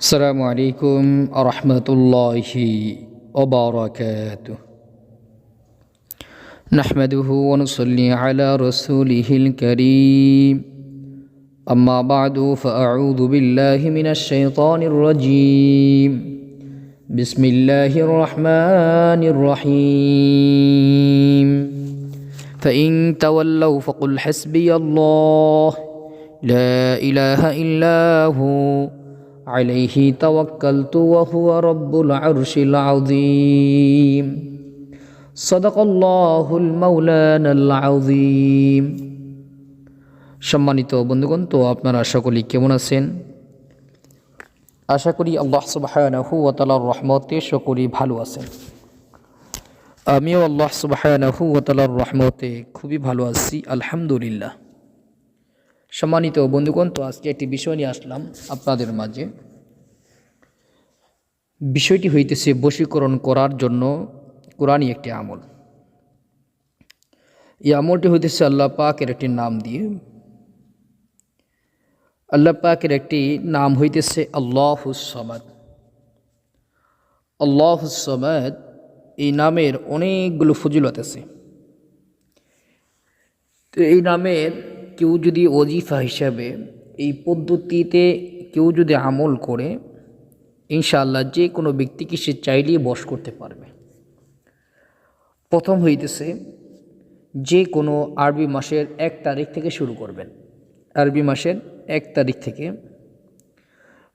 السلام عليكم ورحمة الله وبركاته. نحمده ونصلي على رسوله الكريم. أما بعد فأعوذ بالله من الشيطان الرجيم. بسم الله الرحمن الرحيم. فإن تولوا فقل حسبي الله. لا إله إلا هو. عليه توكلت وهو رب العرش العظيم صدق الله المولانا العظيم সম্মানিত বন্ধুগণ তো আপনারা সকলেই কেমন আছেন আশা করি আল্লাহ সুবাহানাহু ও তালার রহমতে সকলেই ভালো আছেন আমিও আল্লাহ সুবাহানাহু ও তালার রহমতে খুবই ভালো আছি আলহামদুলিল্লাহ সম্মানিত বন্ধুগণ, তো আজকে একটি বিষয় নিয়ে আসলাম আপনাদের মাঝে। বিষয়টি হইতেছে বশীকরণ করার জন্য কোরআনই একটি আমল। এই আমলটি হইতেছে আল্লাহ পাকের একটি নাম দিয়ে। আল্লাহ পাকের একটি নাম হইতেছে আল্লাহুসমাদ আল্লাহুসমাদ এই নামের অনেকগুলো ফজিলত আছে। তো এই নামের কেউ যদি অজিফা হিসাবে এই পদ্ধতিতে কেউ যদি আমল করে, ইনশাআল্লাহ যে কোনো ব্যক্তিকে সে চাইলেই বশ করতে পারবে। প্রথম হইতেছে, যে কোনো আরবি মাসের এক তারিখ থেকে শুরু করবেন। আরবি মাসের এক তারিখ থেকে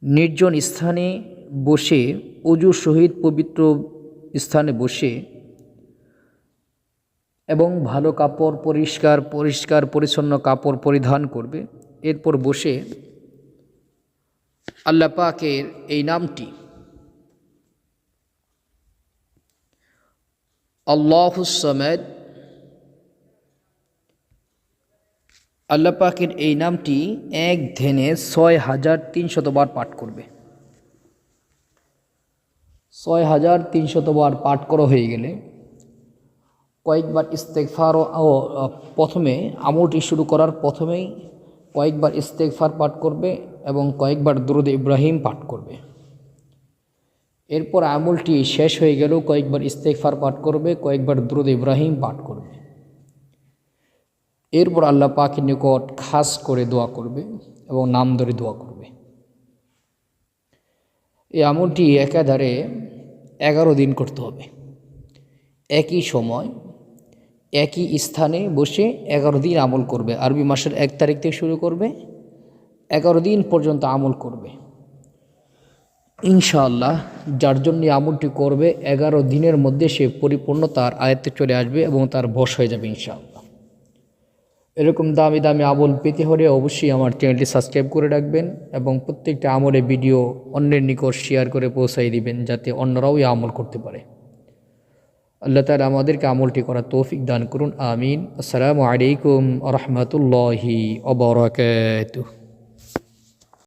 নির্জন স্থানে বসে, অজুর সহিত পবিত্র স্থানে বসে এবং ভালো কাপড় পরিষ্কার পরিষ্কার, পরিচ্ছন্ন কাপড় পরিধান করবে। এরপর বসে আল্লাহ পাকের এই নামটি। আল্লাহুসমেদ আল্লাহ পাকের এই নামটি এক ধ্যানে ছয় হাজার তিনশতবার পাঠ করবে। ছয় হাজার তিনশতবার পাঠ করা হয়ে গেলে কয়েকবার ইস্তেকফার ও প্রথমে আমলটি শুরু করার প্রথমেই কয়েকবার ইস্তেকফার পাঠ করবে এবং কয়েকবার দুরুদ ইব্রাহিম পাঠ করবে। এরপর আমলটি শেষ হয়ে গেলেও কয়েকবার ইস্তেকফার পাঠ করবে, কয়েকবার দুরুদ ইব্রাহিম পাঠ করবে। এরপর আল্লাহ পাকের নিকট খাস করে দোয়া করবে এবং নাম ধরে দোয়া করবে। এই আমলটি একাধারে এগারো দিন করতে হবে। একই সময় একই স্থানে বসে এগারো দিন আমল করবে। আরবি মাসের এক তারিখ থেকে শুরু করবে, এগারো দিন পর্যন্ত আমল করবে। ইনশাআল্লাহ যার জন্য আমলটি করবে, এগারো দিনের মধ্যে সে পরিপূর্ণ তার আয়ত্তে চলে আসবে এবং তার বশ হয়ে যাবে ইনশাআল্লাহ। এরকম দামি দামি আমল পেতে হলে অবশ্যই আমার চ্যানেলটি সাবস্ক্রাইব করে রাখবেন এবং প্রত্যেকটা আমলে ভিডিও অন্যের নিকট শেয়ার করে পৌঁছাই দিবেন, যাতে অন্যরাও এই আমল করতে পারে। আল্লাহ তালা আমাদেরকে আমলটি করার তৌফিক দান করুন আমিন। আসসালামু আলাইকুম রহমতুল্লাহি অবরাকাতুহ